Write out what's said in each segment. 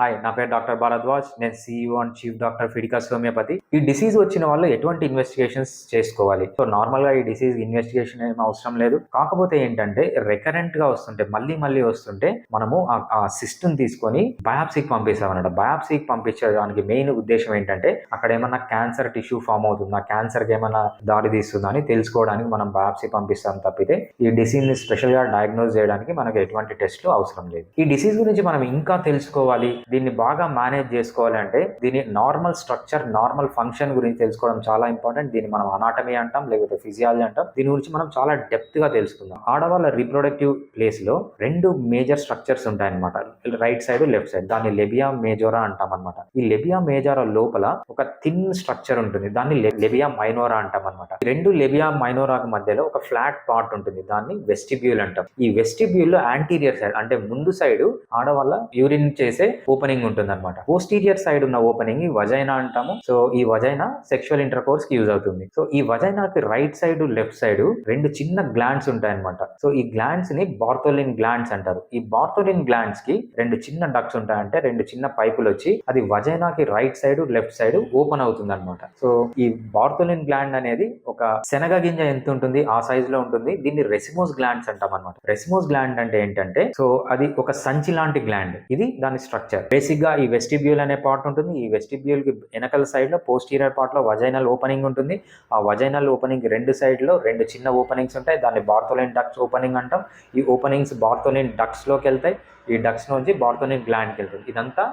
Hi నా పేరు doctor Bharadwaj నేను సీఈఓ అండ్ చీఫ్ డాక్టర్ ఫిడికాస్ హోమియోపతి ఈ డిసీజ్ వచ్చిన వాళ్ళు ఎటువంటి ఇన్వెస్టిగేషన్స్ చేసుకోవాలి? సో నార్మల్గా ఈ డిసీజ్ ఇన్వెస్టిగేషన్ ఏం అవసరం లేదు. కాకపోతే ఏంటంటే రికరెంట్గా వస్తుంటే మళ్ళీ మళ్ళీ వస్తుంటే మనము ఆ- సిస్టమ్ తీసుకొని బయాప్సీకి పంపిస్తామన్నమాట. బయాప్సీకి పంపించడానికి మెయిన్ ఉద్దేశం ఏంటంటే అక్కడ ఏమన్నా క్యాన్సర్ టిష్యూ ఫామ్ అవుతుందా? క్యాన్సర్కి ఏమైనా దారి తీస్తుందా అని తెలుసుకోవడానికి మనం బయాప్సీ పంపిస్తాం తప్పితే ఈ డిసీజ్ని స్పెషల్గా డయాగ్నోస్ చేయడానికి మనకు ఎటువంటి టెస్ట్లు అవసరం లేదు. ఈ డిసీజ్ గురించి మనం ఇంకా తెలుసుకోవాలి. దీన్ని బాగా మేనేజ్ చేసుకోవాలంటే దీని నార్మల్ స్ట్రక్చర్ నార్మల్ ఫంక్షన్ గురించి తెలుసుకోవడం చాలా ఇంపార్టెంట్ దీన్ని మనం అనాటమీ అంటాం లేకపోతే ఫిజియాలజీ అంటాం. దీని గురించి మనం చాలా డెప్త్గా తెలుసుకుందాం. ఆడవాళ్ళ రీప్రొడక్టివ్ ప్లేస్లో రెండు మేజర్ స్ట్రక్చర్స్ ఉంటాయన్నమాట. రైట్ సైడ్ లెఫ్ట్ సైడ్ దాన్ని లెబియా మేజోరా అంటాం అనమాట ఈ లెబియా మేజోరా లోపల ఒక థిన్ స్ట్రక్చర్ ఉంటుంది. దాన్ని లె- లెబియా మైనోరా అంటాం రెండు లెబియా మైనోరాకు మధ్యలో ఒక ఫ్లాట్ పార్ట్ ఉంటుంది. దాన్ని వెస్టిబ్యూల్ అంటాం. ఈ వెస్టిబ్యూల్లో యాంటీరియర్ సైడ్ అంటే ముందు సైడ్ ఆడవాళ్ళ యూరిన్ చేసే ఓపెనింగ్ ఉంటుంది అనమాట పోస్టీరియర్ సైడ్ ఉన్న ఓపెనింగ్ వజైనా అంటాము. సో ఈ వజైనా సెక్షువల్ ఇంటర్ కోర్స్కి యూజ్ అవుతుంది. సో ఈ వజైనాకి రైట్ సైడ్ లెఫ్ట్ సైడ్ రెండు చిన్న గ్లాండ్స్ ఉంటాయన్నమాట. సో ఈ గ్లాండ్స్ని బార్థోలిన్ గ్లాండ్స్ అంటారు. ఈ బార్థోలిన్ గ్లాండ్స్కి రెండు చిన్న డక్స్ ఉంటాయంటే రెండు చిన్న పైపులు వచ్చి అది వజైనాకి right side left side open అవుతుంది అనమాట సో ఈ బార్థోలిన్ గ్లాండ్ అనేది ఒక శనగ గింజ ఎంత ఉంటుంది? ఆ సైజ్లో ఉంటుంది. దీన్ని రెసిమోస్ గ్లాండ్స్ అంటాం అనమాట రెసిమోస్ గ్లాండ్ అంటే ఏంటంటే సో అది ఒక సంచి లాంటి గ్లాండ్ ఇది దాని స్ట్రక్చర్ బేసిక్గా ఈ వెస్టిబ్యూల్ అనే పార్ట్ ఉంటుంది. ఈ వెస్టిబ్యూల్కి వెనకల సైడ్లో పోస్టీరియర్ పార్ట్లో వజైనల్ ఓపెనింగ్ ఉంటుంది. ఆ వజైనల్ ఓపెనింగ్ రెండు సైడ్లో రెండు చిన్న ఓపెనింగ్స్ ఉంటాయి. దాన్ని బార్థోలిన్ డక్స్ ఓపెనింగ్ అంటాం. ఈ ఓపెనింగ్స్ బార్థోలిన్ డక్స్లోకి వెళ్తాయి. ఈ డక్స్ నుంచి బార్థోలిన్ గ్లాండ్కి వెళ్తుంది. ఇదంతా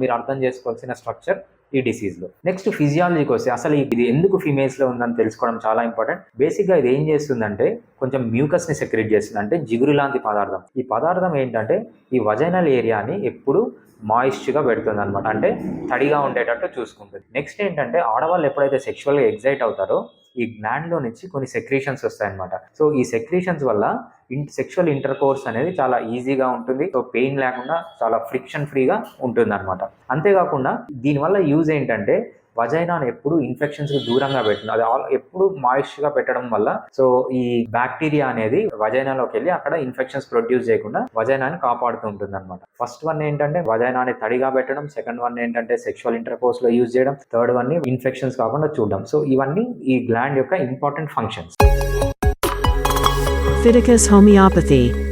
మీరు అర్థం చేసుకోవాల్సిన స్ట్రక్చర్ ఈ డిసీజ్లో. నెక్స్ట్ ఫిజియాలజీకి వస్తే అసలు ఇది ఎందుకు ఫీమేల్స్లో ఉందని తెలుసుకోవడం చాలా ఇంపార్టెంట్ బేసిక్గా ఇది ఏం చేస్తుందంటే కొంచెం మ్యూకస్ని సెక్రెట్ చేస్తుంది అంటే జిగురు లాంటి పదార్థం. ఈ పదార్థం ఏంటంటే ఈ వజైనల్ ఏరియాని ఎప్పుడు మాయిశ్చర్ పెడుతుంది అనమాట అంటే తడిగా ఉండేటట్టు చూసుకుంటుంది. నెక్స్ట్ ఏంటంటే ఆడవాళ్ళు ఎప్పుడైతే సెక్షువల్గా ఎగ్జైట్ అవుతారో ఈ గ్లాండ్లో నుంచి కొన్ని సెక్రీషన్స్ వస్తాయన్నమాట. సో ఈ సెక్రీషన్స్ వల్ల సెక్షువల్ ఇంటర్ కోర్స్ అనేది చాలా ఈజీగా ఉంటుంది. సో పెయిన్ లేకుండా చాలా ఫ్రిక్షన్ ఫ్రీగా ఉంటుంది అనమాట అంతేకాకుండా దీనివల్ల యూజ్ ఏంటంటే వజైనాను ఎప్పుడు ఇన్ఫెక్షన్స్కి దూరంగా పెట్టింది అది ఆల్ ఎప్పుడు మాయిశ్చర్గా పెట్టడం వల్ల సో ఈ బ్యాక్టీరియా అనేది వజైనాలోకి వెళ్ళి అక్కడ ఇన్ఫెక్షన్స్ ప్రొడ్యూస్ చేయకుండా వజైనాని కాపాడుతూ ఉంటుంది అనమాట ఫస్ట్ వన్ ఏంటంటే వజైనాని తడిగా పెట్టడం. సెకండ్ వన్ ఏంటంటే సెక్షువల్ ఇంటర్ కోర్స్లో యూజ్ చేయడం. థర్డ్ వన్ ఇన్ఫెక్షన్స్ కాకుండా చూడడం. సో ఇవన్నీ ఈ గ్లాండ్ యొక్క ఇంపార్టెంట్ ఫంక్షన్స్ Leviticus Homeopathy.